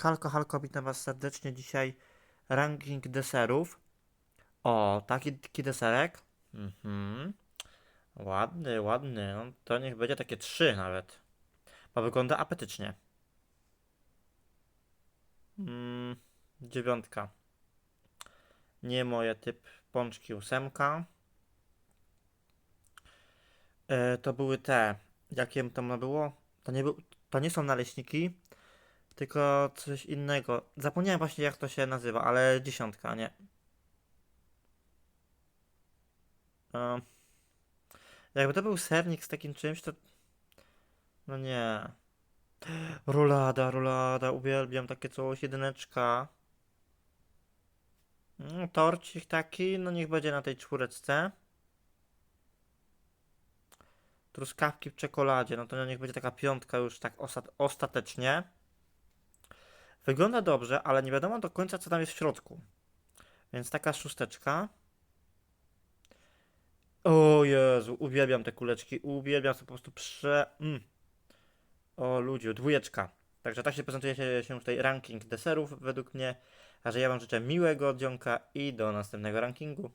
Halko, halko, witam was serdecznie. Dzisiaj ranking deserów. O, taki, taki deserek. Mhm. Ładny, ładny. No, to niech będzie takie trzy nawet. Bo wygląda apetycznie. Mm, dziewiątka. Nie moje typ pączki ósemka. E, to były te. Jakie tam było? To nie, był, to nie są naleśniki, tylko coś innego. Zapomniałem właśnie jak to się nazywa, ale dziesiątka, nie. Jakby to był sernik z takim czymś, to. No nie. Rolada, rolada, uwielbiam takie coś, jedyneczka. Mm, Torcik taki, no niech będzie na tej czwóreczce. Truskawki w czekoladzie, no to niech będzie taka piątka już tak osta- ostatecznie. Wygląda dobrze, ale nie wiadomo do końca co tam jest w środku. Więc taka szósteczka. O Jezu, uwielbiam te kuleczki, uwielbiam to po prostu prze... Mm. O ludziu, dwójeczka. Także tak się prezentuje się, tutaj ranking deserów według mnie. A że ja wam życzę miłego dzionka i do następnego rankingu.